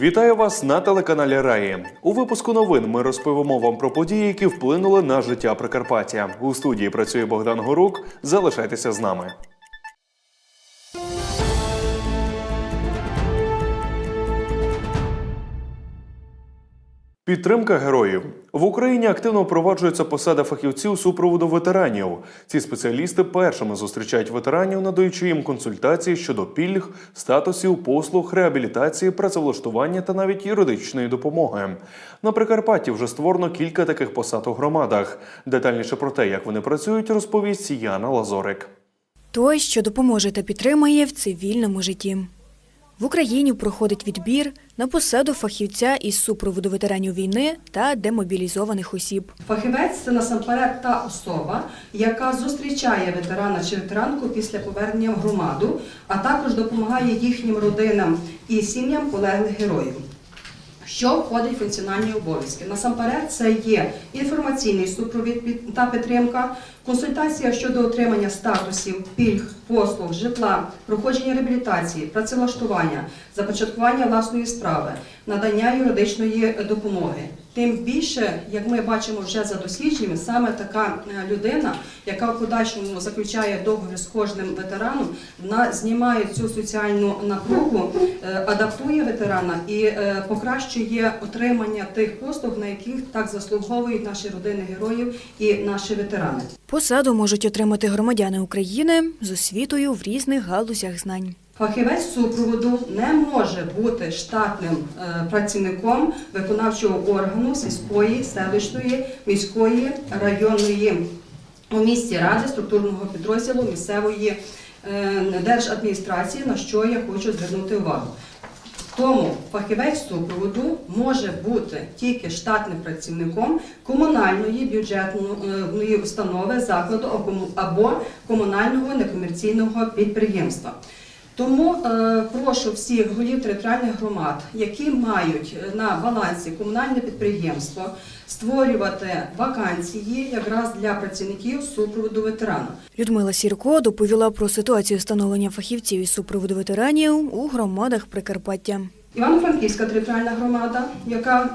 Вітаю вас на телеканалі Раї. У випуску новин ми розповімо вам про події, які вплинули на життя Прикарпаття. У студії працює Богдан Горук. Залишайтеся з нами. Підтримка героїв в Україні активно впроваджується посада фахівців супроводу ветеранів. Ці спеціалісти першими зустрічають ветеранів, надаючи їм консультації щодо пільг, статусів, послуг, реабілітації, працевлаштування та навіть юридичної допомоги. На Прикарпатті вже створено кілька таких посад у громадах. Детальніше про те, як вони працюють, розповість Яна Лазорик. Той, що допоможе та підтримає в цивільному житті. В Україні проходить відбір на посаду фахівця із супроводу ветеранів війни та демобілізованих осіб. Фахівець це насамперед та особа, яка зустрічає ветерана чи ветеранку після повернення в громаду, а також допомагає їхнім родинам і сім'ям полеглих героїв. Що входить в функціональні обов'язки? Насамперед, це є інформаційний супровід та підтримка, консультація щодо отримання статусів, пільг, послуг, житла, проходження реабілітації, працевлаштування, започаткування власної справи, надання юридичної допомоги. Тим більше, як ми бачимо вже за дослідженнями, саме така е, людина, яка в подальшому заключає договір з кожним ветераном, вона знімає цю соціальну напругу, е, адаптує ветерана і е, покращує отримання тих послуг, на яких так заслуговують наші родини героїв і наші ветерани. Посаду можуть отримати громадяни України з освітою в різних галузях знань. Фахівець супроводу не може бути штатним е, працівником виконавчого органу сільської, селищної, міської, районної у місті ради структурного підрозділу місцевої е, держадміністрації, на що я хочу звернути увагу. Тому фахівець супроводу може бути тільки штатним працівником комунальної бюджетної установи, закладу або комунального некомерційного підприємства. Тому е, прошу всіх голів територіальних громад, які мають е, на балансі комунальне підприємство, створювати вакансії якраз для працівників супроводу ветерана. Людмила Сірко доповіла про ситуацію встановлення фахівців із супроводу ветеранів у громадах Прикарпаття. Івано-Франківська територіальна громада, яка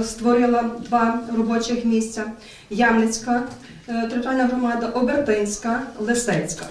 е, створила два робочих місця, Ямницька е, територіальна громада, Обертинська, Лисецька.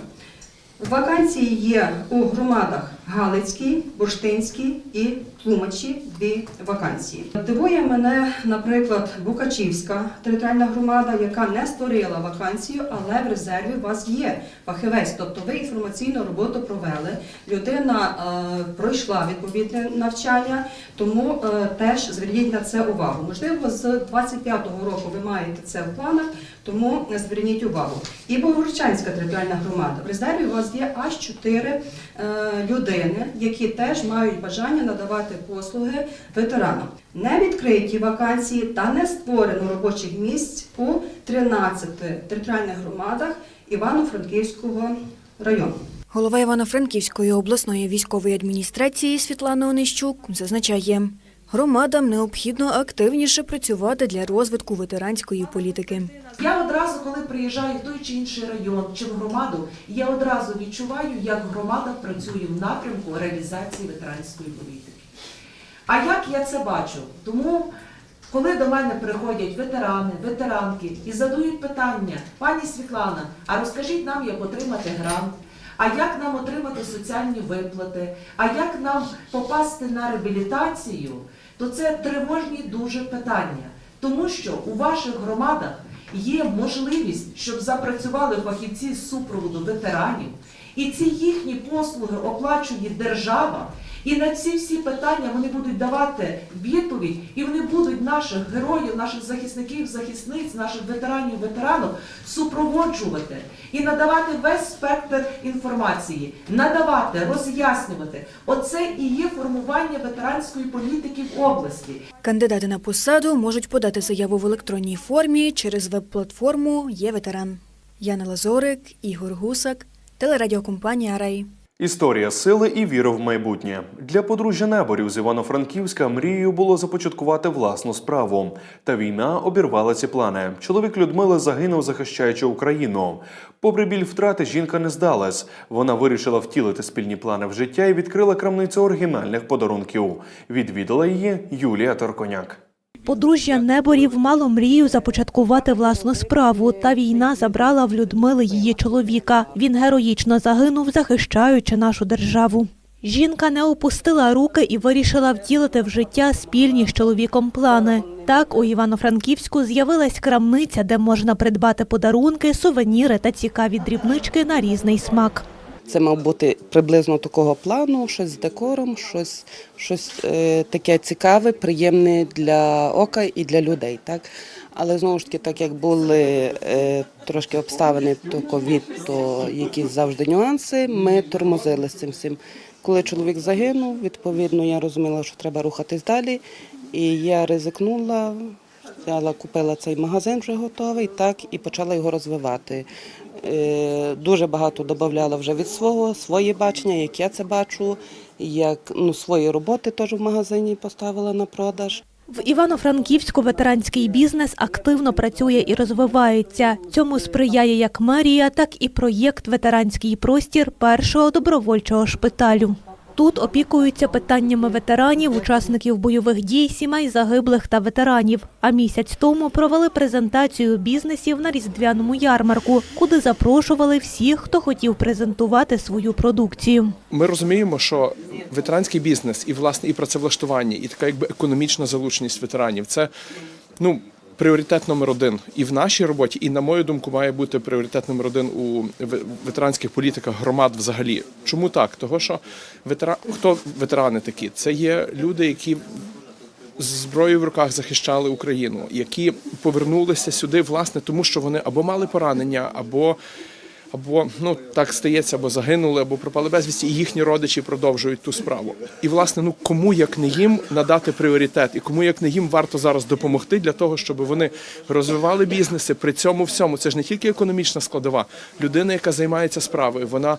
Вакансії є у громадах Галицькій, Бурштинській і Тлумачі дві вакансії. Дивує мене, наприклад, Букачівська територіальна громада, яка не створила вакансію, але в резерві у вас є фахівець. Тобто ви інформаційну роботу провели, людина е, пройшла відповідне навчання, тому е, теж зверніть на це увагу. Можливо, з 25-го року ви маєте це в планах, тому зверніть увагу. І Богородчанська територіальна громада. В резерві у вас є аж 4 е, людини, які теж мають бажання надавати послуги ветеранам. Не відкриті вакансії та не створено робочих місць у 13 територіальних громадах Івано-Франківського району. Голова Івано-Франківської обласної військової адміністрації Світлана Онищук зазначає, громадам необхідно активніше працювати для розвитку ветеранської політики. Я одразу, коли приїжджаю в той чи інший район чи в громаду, я одразу відчуваю, як громада працює в напрямку реалізації ветеранської політики. А як я це бачу? Тому, коли до мене приходять ветерани, ветеранки і задають питання, пані Світлана, а розкажіть нам, як отримати грант, а як нам отримати соціальні виплати, а як нам попасти на реабілітацію, то це тривожні дуже питання. Тому що у ваших громадах є можливість, щоб запрацювали фахівці з супроводу ветеранів, і ці їхні послуги оплачує держава. І на ці всі питання вони будуть давати відповідь, і вони будуть наших героїв, наших захисників, захисниць, наших ветеранів, ветеранок супроводжувати і надавати весь спектр інформації, надавати, роз'яснювати. Оце і є формування ветеранської політики в області. Кандидати на посаду можуть подати заяву в електронній формі через веб-платформу Є ветеран. Яна Лазорик, Ігор Гусак, телерадіокомпанія Рай. Історія сили і віри в майбутнє для подружжя неборів з Івано-Франківська мрією було започаткувати власну справу. Та війна обірвала ці плани. Чоловік Людмили загинув, захищаючи Україну. Попри біль втрати, жінка не здалась. Вона вирішила втілити спільні плани в життя і відкрила крамницю оригінальних подарунків. Відвідала її Юлія Торконяк. Подружжя Неборів мало мрію започаткувати власну справу, та війна забрала в Людмили її чоловіка. Він героїчно загинув, захищаючи нашу державу. Жінка не опустила руки і вирішила втілити в життя спільні з чоловіком плани. Так у Івано-Франківську з'явилась крамниця, де можна придбати подарунки, сувеніри та цікаві дрібнички на різний смак. Це мав бути приблизно такого плану, щось з декором, щось, щось е, таке цікаве, приємне для ока і для людей. Так? Але знову ж таки, так як були е, трошки обставини, то ковід, то якісь завжди нюанси, ми тормозили з цим всім. Коли чоловік загинув, відповідно, я розуміла, що треба рухатись далі. І я ризикнула, взяла, купила цей магазин вже готовий, так, і почала його розвивати. Е, Дуже багато додавала вже від свого, своє бачення, як я це бачу, як ну, свої роботи теж в магазині поставила на продаж. В Івано-Франківську ветеранський бізнес активно працює і розвивається. Цьому сприяє як мерія, так і проєкт Ветеранський простір першого добровольчого шпиталю. Тут опікуються питаннями ветеранів, учасників бойових дій, сімей загиблих та ветеранів. А місяць тому провели презентацію бізнесів на різдвяному ярмарку, куди запрошували всіх, хто хотів презентувати свою продукцію. Ми розуміємо, що ветеранський бізнес і власне і працевлаштування, і така якби економічна залученість ветеранів це ну. Пріоритет номер один і в нашій роботі, і на мою думку, має бути пріоритет номер один у ве- ветеранських політиках громад взагалі. Чому так? Того, що ветера... хто ветерани такі? Це є люди, які з зброєю в руках захищали Україну, які повернулися сюди, власне, тому що вони або мали поранення, або, або ну так стається, або загинули, або пропали безвісті, і їхні родичі продовжують ту справу. І власне, ну кому як не їм надати пріоритет, і кому як не їм варто зараз допомогти для того, щоб вони розвивали бізнеси. При цьому всьому це ж не тільки економічна складова. Людина, яка займається справою, вона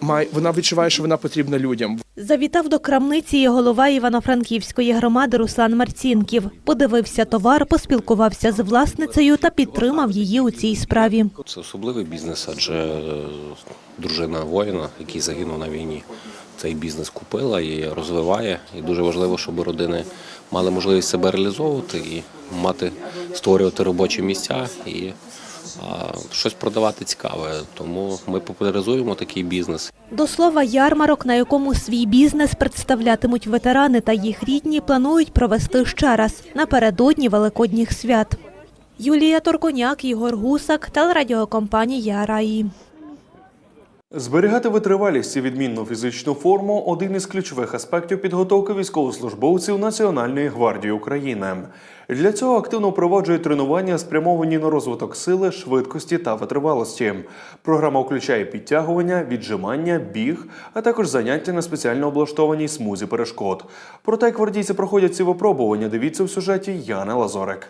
має вона відчуває, що вона потрібна людям. Завітав до крамниці і голова Івано-Франківської громади Руслан Марцінків. Подивився товар, поспілкувався з власницею та підтримав її у цій справі. Це особливий бізнес, адже е, дружина воїна, який загинув на війні, цей бізнес купила і розвиває. І дуже важливо, щоб родини мали можливість себе реалізовувати і мати створювати робочі місця і щось продавати цікаве. Тому ми популяризуємо такий бізнес. До слова, ярмарок, на якому свій бізнес представлятимуть ветерани та їх рідні, планують провести ще раз напередодні Великодніх свят. Юлія Торконяк, Ігор Гусак, телерадіокомпанія Раї. Зберігати витривалість і відмінну фізичну форму один із ключових аспектів підготовки військовослужбовців Національної гвардії України. Для цього активно впроваджують тренування, спрямовані на розвиток сили, швидкості та витривалості. Програма включає підтягування, віджимання, біг, а також заняття на спеціально облаштованій смузі перешкод. Проте гвардійці проходять ці випробування, дивіться в сюжеті Яни Лазорик.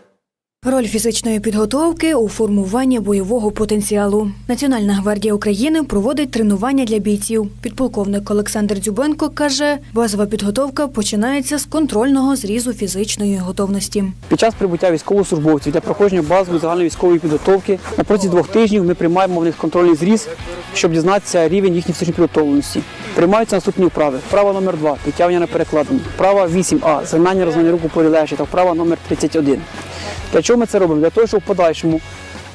Роль фізичної підготовки у формуванні бойового потенціалу. Національна гвардія України проводить тренування для бійців. Підполковник Олександр Дзюбенко каже, базова підготовка починається з контрольного зрізу фізичної готовності. Під час прибуття військовослужбовців для проходження базової загальної військової підготовки на протязі двох тижнів ми приймаємо в них контрольний зріз, щоб дізнатися рівень їхньої фізичної підготовленості. Приймаються наступні вправи. Вправа номер 2 підтягування на перекладині. Вправа 8А згинання розвання руку по лежі та вправа номер 31. Для чого ми це робимо? Для того, щоб в подальшому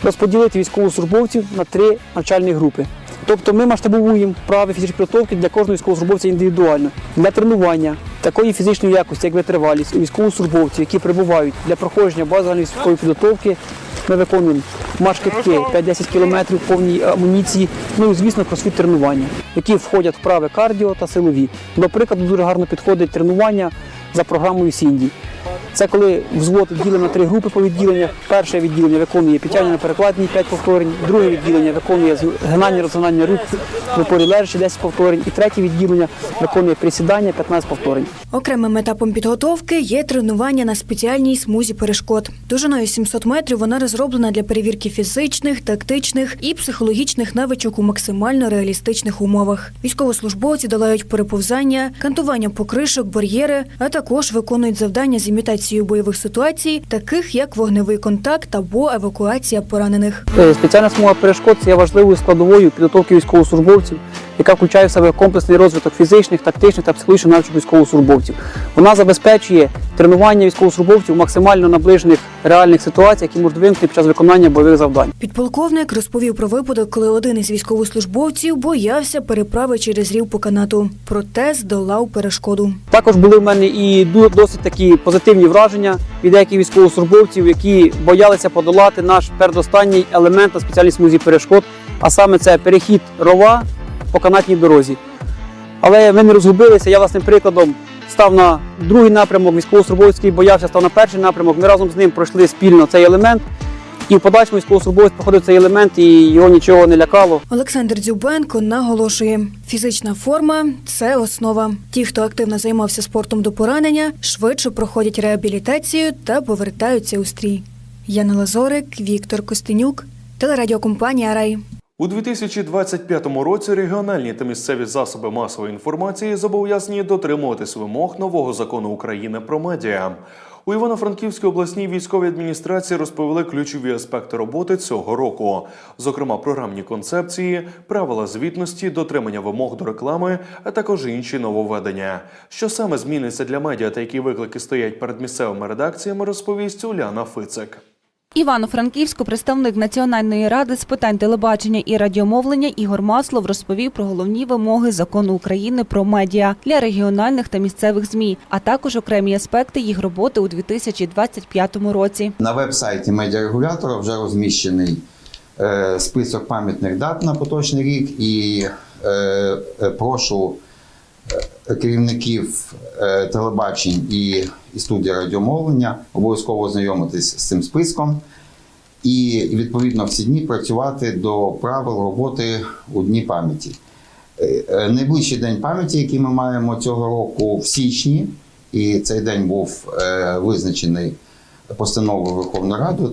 розподілити військовослужбовців на три навчальні групи. Тобто ми масштабуємо вправи фізичної підготовки для кожного військовослужбовця індивідуально. Для тренування такої фізичної якості, як витривалість у військовослужбовців, які прибувають для проходження базової військової підготовки, ми виконуємо марш-китки 5-10 кілометрів, повній амуніції, ну і звісно кросфіт тренування, які входять вправи кардіо та силові. До прикладу, дуже гарно підходить тренування за програмою Сінді. Це коли взвод ділимо на три групи по відділеннях. Перше відділення виконує підтягнення перекладні 5 повторень, друге відділення виконує згинання розгинання рук в опорі лежачі 10 повторень, і третє відділення виконує присідання 15 повторень. Окремим етапом підготовки є тренування на спеціальній смузі перешкод. Довжиною 700 метрів вона розроблена для перевірки фізичних, тактичних і психологічних навичок у максимально реалістичних умовах. Військовослужбовці долають переповзання, кантування покришок, бар'єри, а також виконують завдання з імітацією бойових ситуацій, таких як вогневий контакт або евакуація поранених. Е, Спеціальна смуга перешкод це є важливою складовою підготовки військовослужбовців, яка включає в себе комплексний розвиток фізичних, тактичних та психологічних навичок військовослужбовців. Вона забезпечує тренування військовослужбовців в максимально наближених реальних ситуаціях, які можуть виникнути під час виконання бойових завдань. Підполковник розповів про випадок, коли один із військовослужбовців боявся переправи через рів по канату, проте здолав перешкоду. Також були в мене і досить такі позитивні враження від деяких військовослужбовців, які боялися подолати наш передостанній елемент на спеціальній смузі перешкод, а саме це перехід рова по канатній дорозі. Але ми не розгубилися. Я власним прикладом став на другий напрямок, військовослужбовець, який боявся, став на перший напрямок. Ми разом з ним пройшли спільно цей елемент. І в подальшому військовослужбовець проходив цей елемент, і його нічого не лякало. Олександр Дзюбенко наголошує, фізична форма це основа. Ті, хто активно займався спортом до поранення, швидше проходять реабілітацію та повертаються у стрій. Яна Лазорик, Віктор Костенюк, телерадіокомпанія Рай. У 2025 році регіональні та місцеві засоби масової інформації зобов'язані дотримуватись вимог нового закону України про медіа. У Івано-Франківській обласній військовій адміністрації розповіли ключові аспекти роботи цього року, зокрема програмні концепції, правила звітності, дотримання вимог до реклами, а також інші нововведення. Що саме зміниться для медіа та які виклики стоять перед місцевими редакціями, розповість Уляна Фицик. Івано-Франківську представник Національної ради з питань телебачення і радіомовлення Ігор Маслов розповів про головні вимоги закону України про медіа для регіональних та місцевих змі, а також окремі аспекти їх роботи у 2025 році. На веб-сайті медіарегулятора вже розміщений е, список пам'ятних дат на поточний рік, і е, е, прошу керівників телебачень і, і студії радіомовлення обов'язково ознайомитись з цим списком. І відповідно в ці дні працювати до правил роботи у дні пам'яті. Е, е, Найближчий день пам'яті, який ми маємо цього року в січні, і цей день був е, визначений постановою Верховної Ради,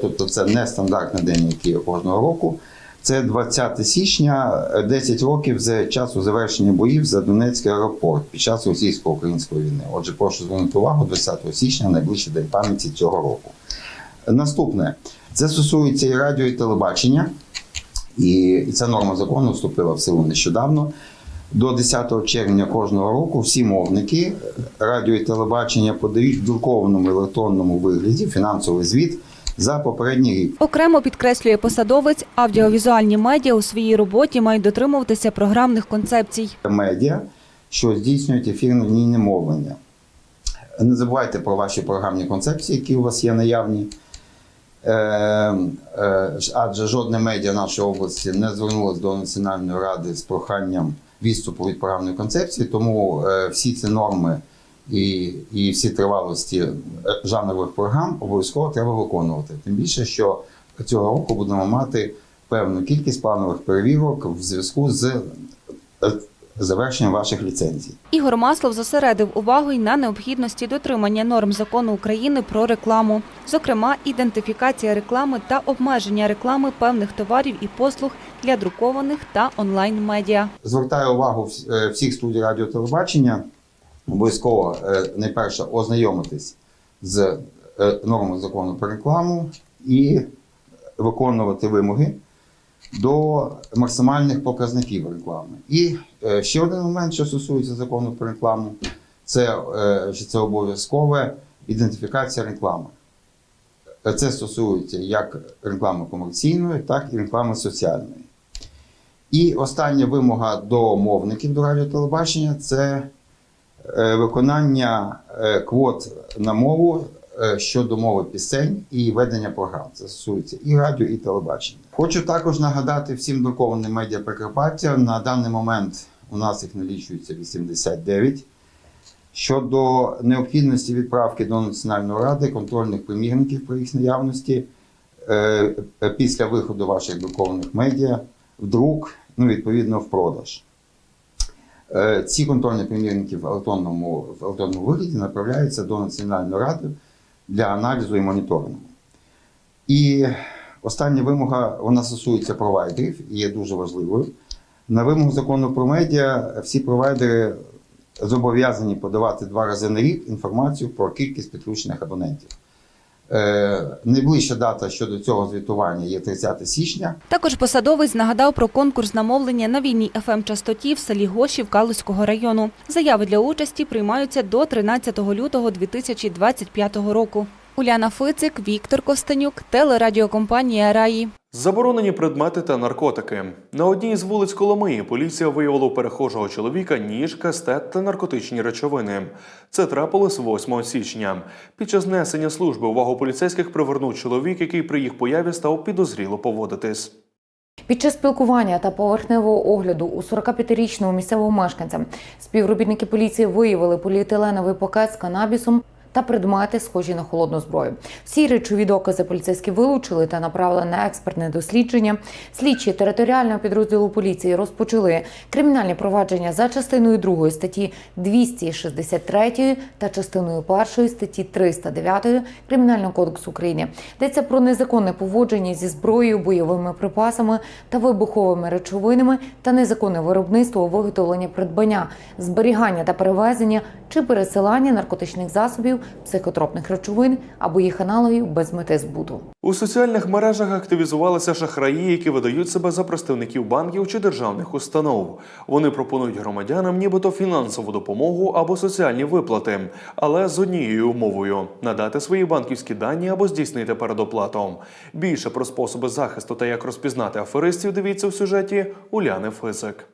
тобто це не стандартний день, який кожного року. Це 20 січня, е, 10 років з часу завершення боїв за Донецький аеропорт під час російсько-української війни. Отже, прошу звернути увагу 20 січня, найближчий день пам'яті цього року. Наступне це стосується і радіо, і телебачення, і, ця норма закону вступила в силу нещодавно. До 10 червня кожного року всі мовники радіо і телебачення подають в друкованому електронному вигляді фінансовий звіт за попередній рік. Окремо підкреслює посадовець, аудіовізуальні медіа у своїй роботі мають дотримуватися програмних концепцій. медіа, що здійснюють ефірне лінійне мовлення. Не забувайте про ваші програмні концепції, які у вас є наявні. Е, е, адже жодне медіа нашої області не звернулося до Національної ради з проханням відступу від програмної концепції, тому е, всі ці норми і, і всі тривалості е, жанрових програм обов'язково треба виконувати. Тим більше, що цього року будемо мати певну кількість планових перевірок в зв'язку з е, завершенням ваших ліцензій. Ігор Маслов зосередив увагу й на необхідності дотримання норм закону України про рекламу, зокрема, ідентифікація реклами та обмеження реклами певних товарів і послуг для друкованих та онлайн-медіа. Звертаю увагу е, всіх студій радіо телебачення обов'язково е, найперше ознайомитись з е, нормами закону про рекламу і виконувати вимоги до максимальних показників реклами. І е, ще один момент, що стосується закону про рекламу, це, що це обов'язкове ідентифікація реклами. Це стосується як реклами комерційної, так і реклами соціальної. І остання вимога до мовників до радіотелебачення це виконання е, квот на мову е, щодо мови пісень і ведення програм. Це стосується і радіо, і телебачення. Хочу також нагадати всім друкованим медіа Прикарпаття. На даний момент у нас їх налічується 89. щодо необхідності відправки до Національної ради контрольних примірників про їх наявності е, е, після виходу ваших друкованих медіа в друк, ну відповідно в продаж. Е, Ці контрольні примірники в електронному, в електронному вигляді направляються до Національної ради для аналізу і моніторингу. І остання вимога вона стосується провайдерів і є дуже важливою. На вимогу закону про медіа всі провайдери зобов'язані подавати два рази на рік інформацію про кількість підключених абонентів. Е, найближча дата щодо цього звітування є 30 січня. Також посадовець нагадав про конкурс на мовлення на вільній ФМ частоті в селі Гошів Калузького району. Заяви для участі приймаються до 13 лютого 2025 року. Уляна Фицик, Віктор Костенюк, телерадіокомпанія Раї. Заборонені предмети та наркотики. На одній з вулиць Коломиї поліція виявила у перехожого чоловіка ніж, кастет та наркотичні речовини. Це трапилось 8 січня. Під час несення служби увагу поліцейських привернув чоловік, який при їх появі став підозріло поводитись. Під час спілкування та поверхневого огляду у 45-річного місцевого мешканця співробітники поліції виявили поліетиленовий пакет з канабісом та предмети, схожі на холодну зброю. Всі речові докази поліцейські вилучили та направили на експертне дослідження. Слідчі територіального підрозділу поліції розпочали кримінальні провадження за частиною 2 статті 263 та частиною 1 статті 309 Кримінального кодексу України. Йдеться про незаконне поводження зі зброєю, бойовими припасами та вибуховими речовинами та незаконне виробництво, виготовлення, придбання, зберігання та перевезення чи пересилання наркотичних засобів, психотропних речовин або їх аналогів без мети збуту. У соціальних мережах активізувалися шахраї, які видають себе за представників банків чи державних установ. Вони пропонують громадянам нібито фінансову допомогу або соціальні виплати, але з однією умовою надати свої банківські дані або здійснити передоплату. Більше про способи захисту та як розпізнати аферистів дивіться в сюжеті Уляни Фисик.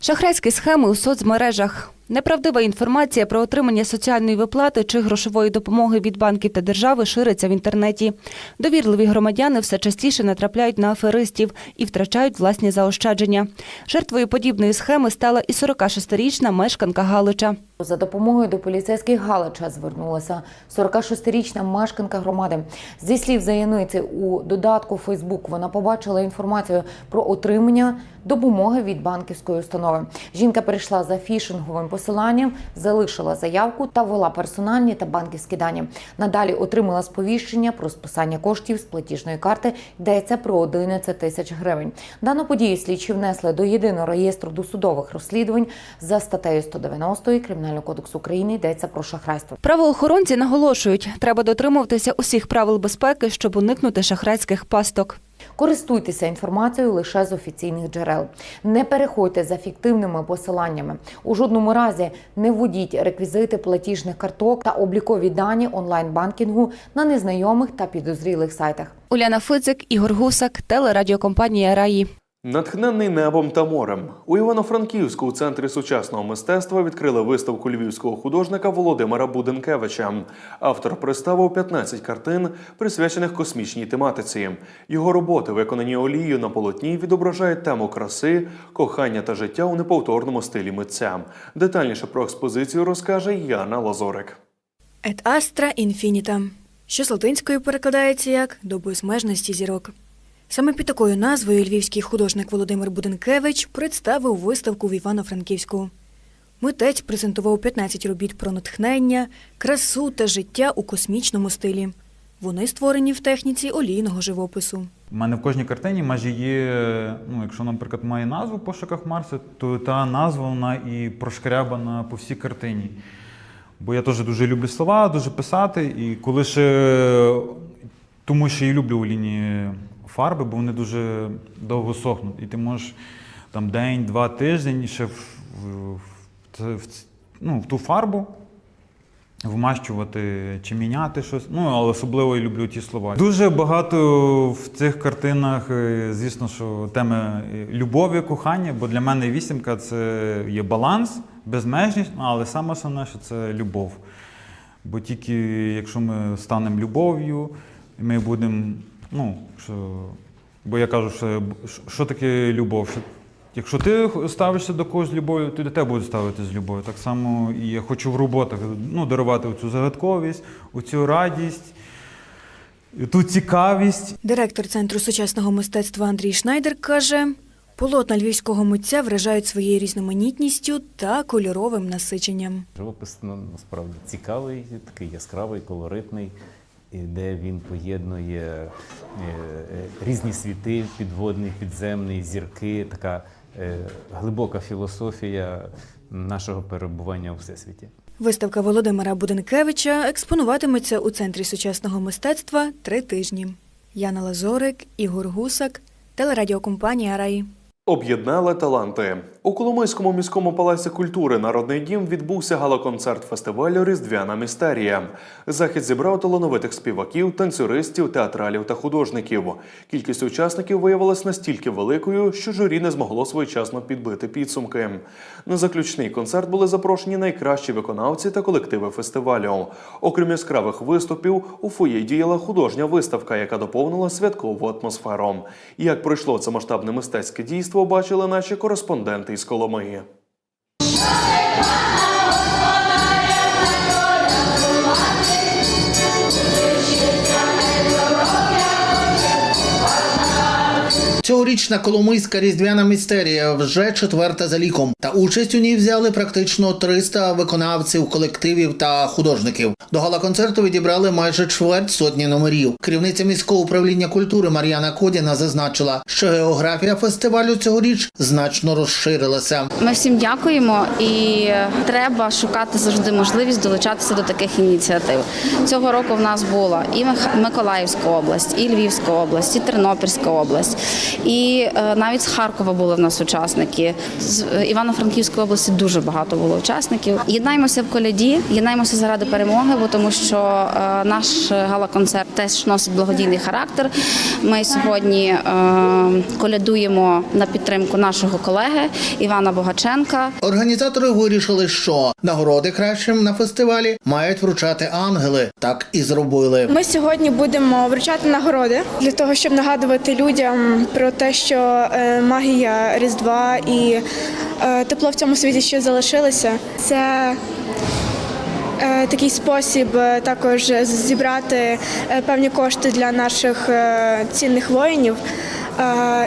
Шахрайські схеми у соцмережах. Неправдива інформація про отримання соціальної виплати чи грошової допомоги від банків та держави шириться в інтернеті. Довірливі громадяни все частіше натрапляють на аферистів і втрачають власні заощадження. Жертвою подібної схеми стала і 46-річна мешканка Галича. За допомогою до поліцейських Галича звернулася 46-річна мешканка громади. Зі слів заяниці у додатку Фейсбук вона побачила інформацію про отримання допомоги від банківської установи. Жінка перейшла за фішинговим посиланням, залишила заявку та ввела персональні та банківські дані. Надалі отримала сповіщення про списання коштів з платіжної карти. Йдеться про 11 тисяч гривень. Дану подію слідчі внесли до єдиного реєстру досудових розслідувань за статтею 190 Кримінального кодексу України. Йдеться про шахрайство. Правоохоронці наголошують, треба дотримуватися усіх правил безпеки, щоб уникнути шахрайських пасток. Користуйтеся інформацією лише з офіційних джерел. Не переходьте за фіктивними посиланнями. У жодному разі не вводіть реквізити платіжних карток та облікові дані онлайн-банкінгу на незнайомих та підозрілих сайтах. Уляна Фицик, Ігор Гусак, телерадіокомпанія Раї. Натхнений небом та морем у Івано-Франківську у центрі сучасного мистецтва відкрили виставку львівського художника Володимира Буденкевича. Автор представив 15 картин, присвячених космічній тематиці. Його роботи, виконані олією на полотні, відображають тему краси, кохання та життя у неповторному стилі митця. Детальніше про експозицію розкаже Яна Лазорик. Et astra infinita, що з латинською перекладається як до безмежності зірок. Саме під такою назвою львівський художник Володимир Буденкевич представив виставку в Івано-Франківську. Митець презентував 15 робіт про натхнення, красу та життя у космічному стилі. Вони створені в техніці олійного живопису. У мене в кожній картині майже є, ну, якщо, наприклад, має назву пошуках Марса, то та назва вона і прошкрябана по всій картині. Бо я теж дуже люблю слова, дуже писати. І коли ще, тому що я люблю олійні фарби, бо вони дуже довго сохнуть. І ти можеш там день, два, тиждень ще в, в, в, в, ну, в ту фарбу вмащувати чи міняти щось. Ну, але особливо я люблю ті слова. Дуже багато в цих картинах, е, звісно, що теми е, любові, кохання, бо для мене вісімка це є баланс, безмежність, ну, але саме основне, що це любов. Бо тільки якщо ми станемо любов'ю, ми будемо, ну, що, бо я кажу, що, що таке любов? Що Якщо ти ставишся до когось з любов'ю, то й до тебе будуть ставити з любов'ю. Так само і я хочу в роботах ну, дарувати цю загадковість, оцю радість, ту цікавість. Директор Центру сучасного мистецтва Андрій Шнайдер каже, полотна львівського митця вражають своєю різноманітністю та кольоровим насиченням. Живопис ну, насправді цікавий, такий яскравий, колоритний, де він поєднує е, е, різні світи, підводний, підземний, зірки, така е, глибока філософія нашого перебування у всесвіті. Виставка Володимира Буденкевича експонуватиметься у Центрі сучасного мистецтва три тижні. Яна Лазорик, Ігор Гусак, телерадіокомпанія Раї. Об'єднали таланти у Коломийському міському палаці культури Народний дім відбувся галоконцерт фестивалю Різдвяна містерія. Захід зібрав талановитих співаків, танцюристів, театралів та художників. Кількість учасників виявилась настільки великою, що журі не змогло своєчасно підбити підсумки. На заключний концерт були запрошені найкращі виконавці та колективи фестивалю. Окрім яскравих виступів, у фоє діяла художня виставка, яка доповнила святкову атмосферу. Як пройшло це масштабне мистецьке дійство, бачили наші кореспонденти із Коломиї. Цьогорічна Коломийська різдвяна містерія вже четверта за ліком. Та участь у ній взяли практично 300 виконавців, колективів та художників. До гала-концерту відібрали майже чверть сотні номерів. Керівниця міського управління культури Мар'яна Кодіна зазначила, що географія фестивалю цьогоріч значно розширилася. Ми всім дякуємо і треба шукати завжди можливість долучатися до таких ініціатив. Цього року в нас була і Миколаївська область, і Львівська область, і Тернопільська область, і е, навіть з Харкова були в нас учасники. З е, Івано-Франківської області дуже багато було учасників. Єднаймося в коляді, єднаймося заради перемоги, бо тому що е, наш гала-концерт теж носить благодійний характер. Ми сьогодні колядуємо на підтримку нашого колеги Івана Богаченка. Організатори вирішили, що нагороди кращим на фестивалі мають вручати ангели. Так і зробили. Ми сьогодні будемо вручати нагороди для того, щоб нагадувати людям про те, що е, магія Різдва і е, тепло в цьому світі ще залишилося. Це е, такий спосіб також зібрати певні кошти для наших цінних воїнів.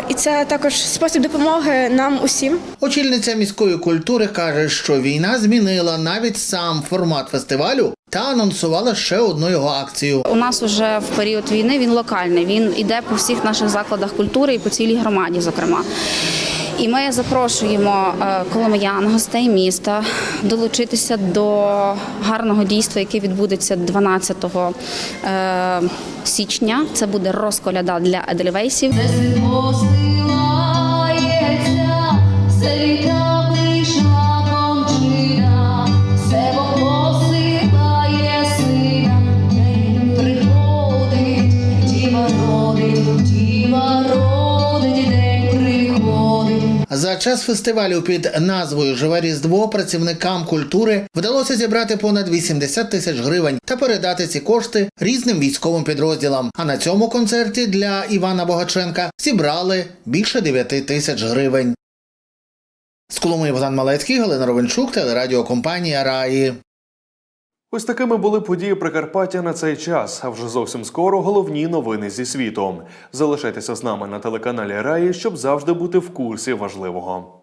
І це також спосіб допомоги нам усім. Очільниця міської культури каже, що війна змінила навіть сам формат фестивалю та анонсувала ще одну його акцію. У нас уже в період війни він локальний. Він іде по всіх наших закладах культури і по цілій громаді, зокрема. І ми запрошуємо е, коломиян, гостей міста долучитися до гарного дійства, яке відбудеться 12 е, січня. Це буде розколяда для едельвейсів. За час фестивалю під назвою Живе Різдво працівникам культури вдалося зібрати понад 80 тисяч гривень та передати ці кошти різним військовим підрозділам. А на цьому концерті для Івана Богаченка зібрали більше 9 тисяч гривень. З Коломиї Богдан Малецький, Галина Ровенчук, телерадіокомпанія Раї. Ось такими були події Прикарпаття на цей час. А вже зовсім скоро головні новини зі світом. Залишайтеся з нами на телеканалі Раї, щоб завжди бути в курсі важливого.